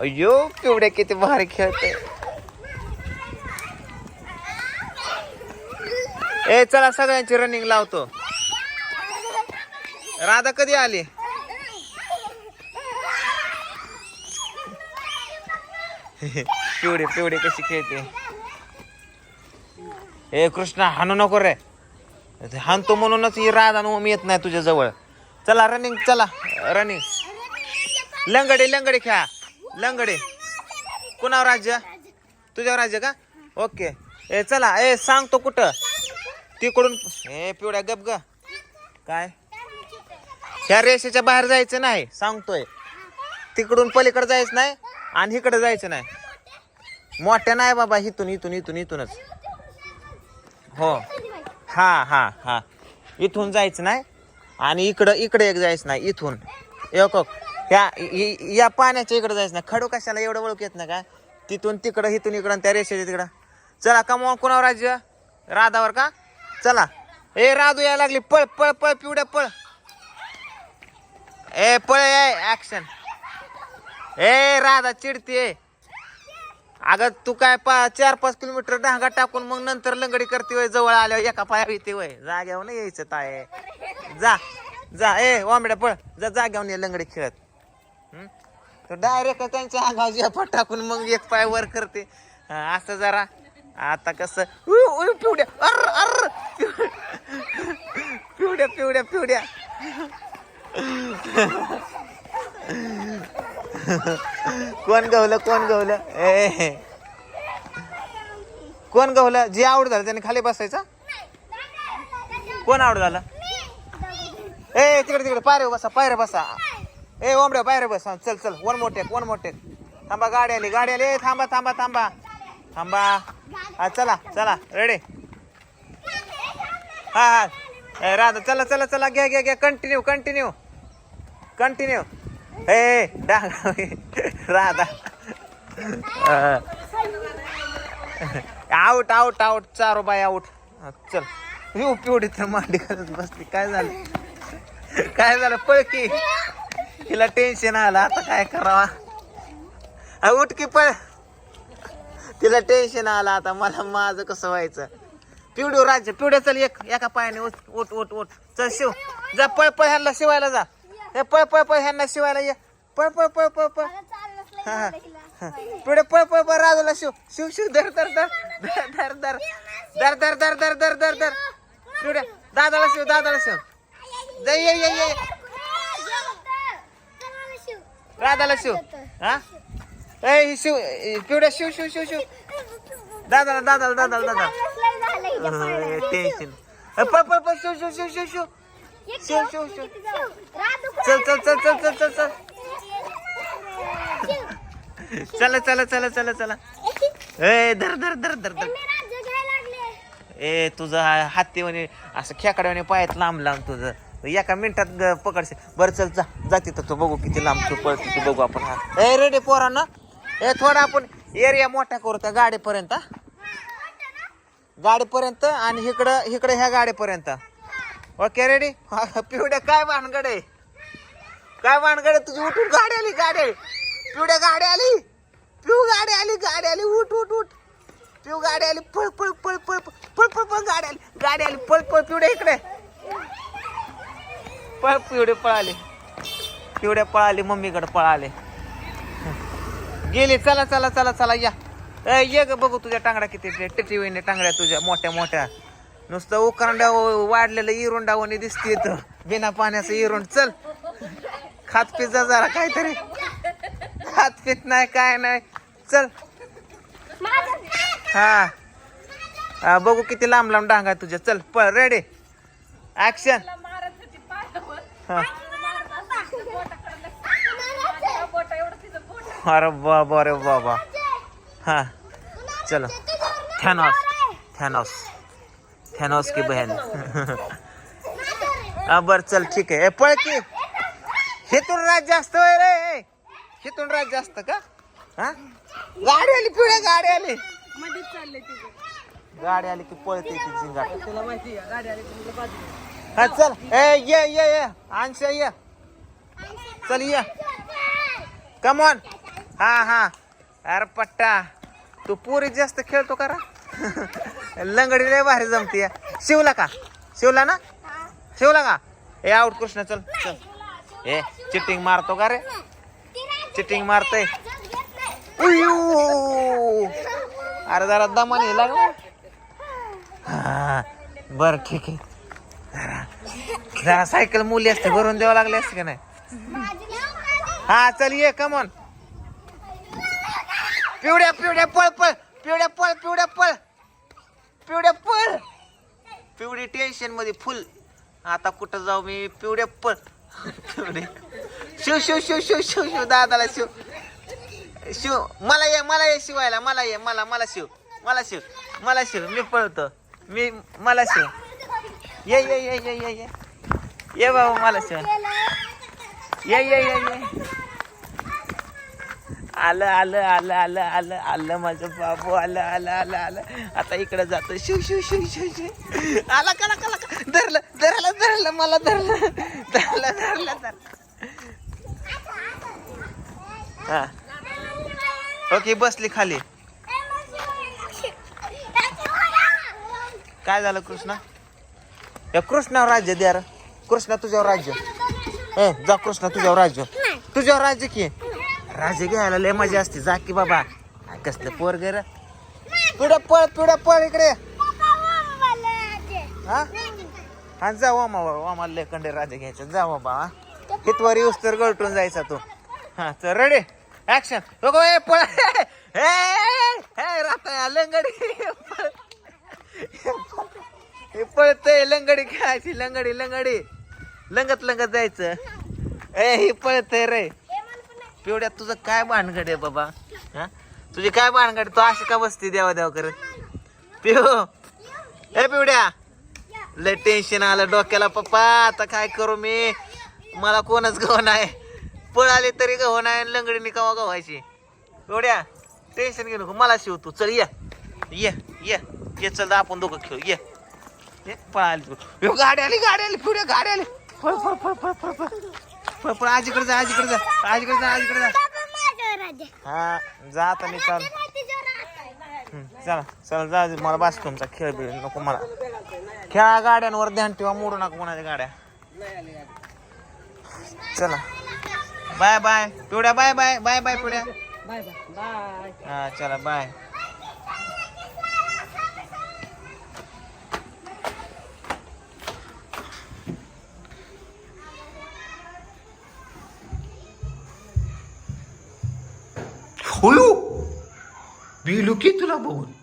अयो केवढ्या किती भारी खेळते. ए चला सगळ्यांची रनिंग लावतो. राधा कधी आली? पिवडे पिवडे कशी खेळते. ए कृष्णा हाणू नको रे. हाणतो म्हणूनच ही राधा न मी येत नाही तुझ्या जवळ. चला रनिंग चला रनिंग लंगडे लंगडे खेळा. लंगडे. कुणावर राज्य? तुझ्यावर राज्य का? ओके. ए चला. ए सांगतो कुठं? तिकडून. ए पिवड्या गप ग. काय? ह्या रेषेच्या बाहेर जायचं नाही सांगतोय. तिकडून पलीकडे जायचं नाही आणि इकडे जायचं नाही. मोठ्या नाही बाबा इथून इथून इथून इथूनच. हो. हा हा हा. इथून जायचं नाही आणि इकडं इकडे एक जायचं नाही इथून. एक. या इ- या पाण्याच्या इकडे जायचं ना खडू कशाला एवढं ओळख येत नाही का? तिथून तिकडं इथून इकडं आणि त्या रेषेच्या तिकडं. चला का मग कुणावर राज्य? राधावर का? चला. ए राधू यायला लागली. पळ पळ पळ पिवड्या पळ. ए पळ ए ऍक्शन ए राधा चिडते अगं तू काय पा चार पाच किलोमीटर डांगा टाकून मग नंतर लंगडी करते वय जवळ आल्यावर एका पायावर येते वय जाग्यावर नाही यायचं ताय जा जा. ए वांबड्या पळ. जा जाग्यावर ये लंगडी खेळत. तो डायरेक्ट त्यांच्या अंगावर झेपा टाकून मग एक पाय वर करते. असं जरा. आता कसं? उ, पिवड्या. अर अर. पिवड्या पिवड्या पिवड्या. कोण गवलं कोण गवलं? ए. कोण गवलं? जे आवड झालं त्याने खाली बसायचं? कोण आवड झालं? ए तिकडे तिकडे. पायरे बसा पायरे बसा. ए ओमड्या बाहेर बस. चल चल. वन मोटेक वन मोटेक थांबा गाडी आली गाडी आली थांबा थांबा थांबा. थांबा. हा चला चला. रेडी हा हा. राधा चला चला चला. घ्या घ्या घ्या कंटिन्यू कंटिन्यू कंटिन्यू ए राधा. आउट आउट आऊट चारो बाय आऊट चल. येऊ पिवडी तर मांडी करत बसली. काय झालं? काय झालं? पळ की. हिला टेन्शन आलं. आता काय करावा? उठ की पळ. तिला टेन्शन आलं आता. मला माझं कसं व्हायचं? पिवडी राज्य पिवड्या चल एक एका पायाने उठ उठ उठ उठ. चल शिव. जा पळ पळ ह्यांना शिवायला जा. हे पळ पळ पळ ह्यांना शिवायला ये. पळ पळ पळ पळ पळ. हा. पुढे पळ पळ पळ राजूला शिव. शिव शिव धर धर धर. धर धर. धर धर धर धर धर धर धर. पुढे दादाला शिव दादाला शिव. जा ये ये ये. राधाला शिव. हा? ए शिव पिवड्या शिव शिव शिव शिव. दादाला दादाला दादाला दादा टेन्शन पळ पळ पळ शिव शिव शिव शिव. शिव शिव शिव. शिव चल चल चल चल चल चल चल. चला चला चला चला चला. ए धर धर धर धर धर. ए तुझं हा- हत्तीवाने असं खेकड्याने पायात लांब लांब तुझं. एका मिनिटात ग- पकडशील. बरं चल जा. जा तिथं. तू बघू किती लांब तू पळते तू बघू आपण. हा. ए रेडी पोरांना. ए थोडा आपण एरिया मोठा करू त्या गाडीपर्यंत हा? गाडीपर्यंत आणि इकडं इकडे ह्या गाडीपर्यंत. Okay ready? पिवड्या काय भानगड आहे? काय भानगड आहे? तुझी उठून गाडी आली गाडी. आली पिवड्या गाडी आली. पिऊ गाडी आली गाडी आली. उठ उठ उठ. पिऊ गाडी आली. पळ पळ पळ पळ पळ पळ पळ पळ गाडी आली. गाडी आली. पळ पळ पिवड्या इकडे. पळ पिवडे पळाले. पिवड्या पळाले मम्मीकडे पळाले. गेले चला चला चला चला या. ए, ये ग बघू तुझ्या टांगड्या किती टिटीवीने टांगड्या तुझ्या मोठ्या मोठ्या. नुसतं उकरंडा वाढलेलं इरुंडावणी दिसते तर बिना पाण्याचं इरुंड. चल. खात पिझ्झा जरा काहीतरी. खात पित नाही काय नाही. चल. हा. बघू किती लांब लांब डांगा आहे तुझ्या. चल पळ रेडी ॲक्शन अरे बाबा अरे बाबा. हा. चलो. थॅनॉस थॅनॉस थॅनॉस की बहन हा बर चल ठीक आहे. पळ की. हेतून राज जास्त होय रे. हेतून राज जास्त का? हा? गाडी आली पिढ्या गाडी आली. गाडी आली की पळते ती झिंगा तुला माहिती गाडी आली हा चल. ए ये ये ये. अंश ये. चल ये. कम ऑन हा हा. अरे पट्टा. तू पुरी जास्त खेळतो का रा? लंगडी लय भारी जमती शिवला का? शिवला ना? शिवला का? ए आउट कृष्ण चल चल. ए चिटिंग मारतो का रे? चिटिंग मारतय. अरे जरा दमाने लागला. बर ठीक आहे. जरा जरा सायकल मुली असते भरून द्यावं लागले असते का नाही? हा चल ये कमॉन पिवड्या पिवड्या पळ पळ. पिवड्या पळ पिवड्या पळ. पिवड्या पळ. पिवडी टेन्शनमध्ये फुल आता कुठं जाऊ मी? पिवड्या पळ. पिवडे शिव शिव शिव शिव शिव शिव दादाला शिव. शिव मला ये मला ये शिवायला मला ये मला मला शिव. मला शिव मला शिव. मी पळतो. मी मला शिव. ये ये ये ये ये ये. ये बाबा मला शिव ये ये ये ये. आलं आलं आलं आलं आलं आलं माझं बाबू आलं आलं आलं आलं. आता इकडे जातो. शिव शिव शिव शिव शिव. आला कला कला. धरलं धरलं धरलं मला धरलं. धरलं धरलं धरलं. हा. ओके बसली खाली. काय झालं कृष्णा? या कृष्णावर राज्य द्या रे. कृष्णा तुझ्यावर राज्य ए जा कृष्णा तुझ्यावर राज्य तुझ्यावर राज्य की राज्य घ्यायला लय मजा असते जा की बाबा कसलं पोर गे पिढ पळ पिढ पळ इकडे हा हा जा वामा वामा लय कंडे राजे घ्यायचं जा बाबा हितवर येऊस तर गळटून जायचा तू हा तर रेडी ऍक्शन बघो ए पळ ए राहता लंगडी हे पळतय लंगडी खेळायची लंगडी लंगडी. लंगत लंगत जायचं. ए हे पळतय रे. पिवड्यात तुझं काय भानगड आहे बाबा? हा? तुझी काय भानगड? तू अशी का बसती देवा देवा करत पिऊ. ए पिवड्या. लय टेन्शन आलं डोक्याला. पप्पा आता काय करू मी? मला कोणच गव्हा नाही. पळाले तरी गव्हा नाही आणि लंगडीने कवा गव्हायची? पिवड्या टेन्शन घेऊ नको. मला शिव तू. चल ये. ये ये. ये चल आपण दोघं खेळू. ये. ये पळाली तू. गाडी आली गाडी आली पिवड्या गाडी आली. पळ पळ पळ पळ पळ पळ. पळ पळ आजीकडे जा आजीकडे जा आजीकडे जा आजीकडे जा. हा जा आता मी चाल. चला चला जा मला बस तुमचा खेळ बिळ नको मला. खेळा गाड्यांवर ध्यान ठेवा मोडू नका कोणाच्या गाड्या. चला. Bye bye. पिवड्या bye bye bye bye पिवड्या. Bye bye bye. हा चला बाय. होळू मी लुकी तुला बघून.